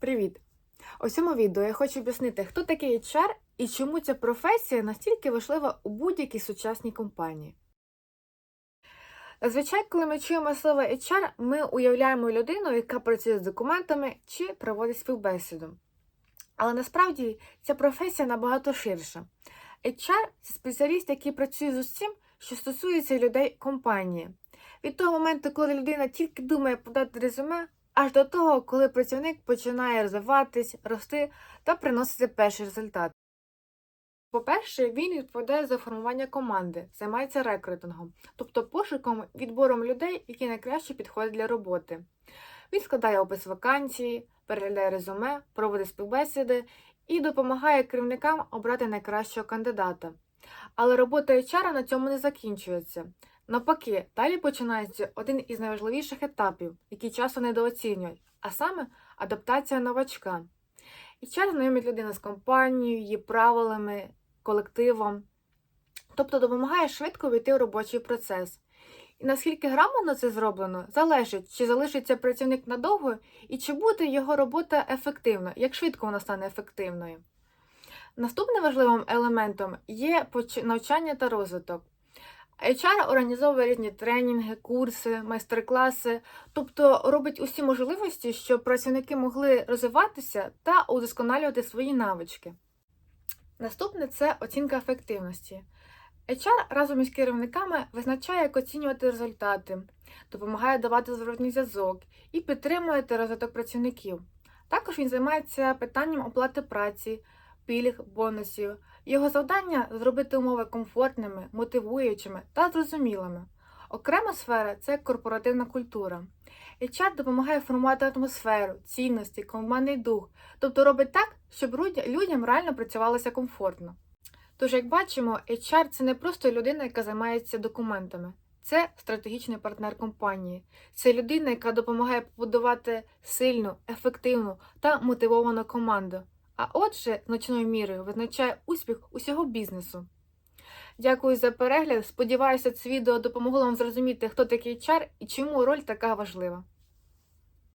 Привіт! У цьому відео я хочу об'яснити, хто такий HR і чому ця професія настільки важлива у будь-якій сучасній компанії. Зазвичай, коли ми чуємо слово HR, ми уявляємо людину, яка працює з документами чи проводить співбесіду. Але насправді ця професія набагато ширша. HR – це спеціаліст, який працює з усім, що стосується людей компанії. Від того моменту, коли людина тільки думає подати резюме, аж до того, коли працівник починає розвиватись, рости та приносити перший результат. По-перше, він відповідає за формування команди, займається рекрутингом, тобто пошуком відбором людей, які найкраще підходять для роботи. Він складає опис вакансії, переглядає резюме, проводить співбесіди і допомагає керівникам обрати найкращого кандидата. Але робота HR на цьому не закінчується. Навпаки, далі починається один із найважливіших етапів, який часто недооцінюють, а саме адаптація новачка. HR знайомить людину з компанією, її правилами, колективом, тобто допомагає швидко війти в робочий процес. І наскільки грамотно це зроблено, залежить, чи залишиться працівник надовго і чи буде його робота ефективна, як швидко вона стане ефективною. Наступним важливим елементом є навчання та розвиток. HR організовує різні тренінги, курси, майстер-класи, тобто робить усі можливості, щоб працівники могли розвиватися та удосконалювати свої навички. Наступне це оцінка ефективності. HR разом із керівниками визначає, як оцінювати результати, допомагає давати зворотній зв'язок і підтримує розвиток працівників. Також він займається питанням оплати праці, пільг, бонусів. Його завдання зробити умови комфортними, мотивуючими та зрозумілими. Окрема сфера це корпоративна культура. HR допомагає формувати атмосферу, цінності, командний дух, тобто робить так, щоб людям реально працювалося комфортно. Тож, як бачимо, HR це не просто людина, яка займається документами, це стратегічний партнер компанії. Це людина, яка допомагає побудувати сильну, ефективну та мотивовану команду. А отже, значною мірою визначає успіх усього бізнесу. Дякую за перегляд. Сподіваюся, це відео допомогло вам зрозуміти, хто такий чар і чому роль така важлива.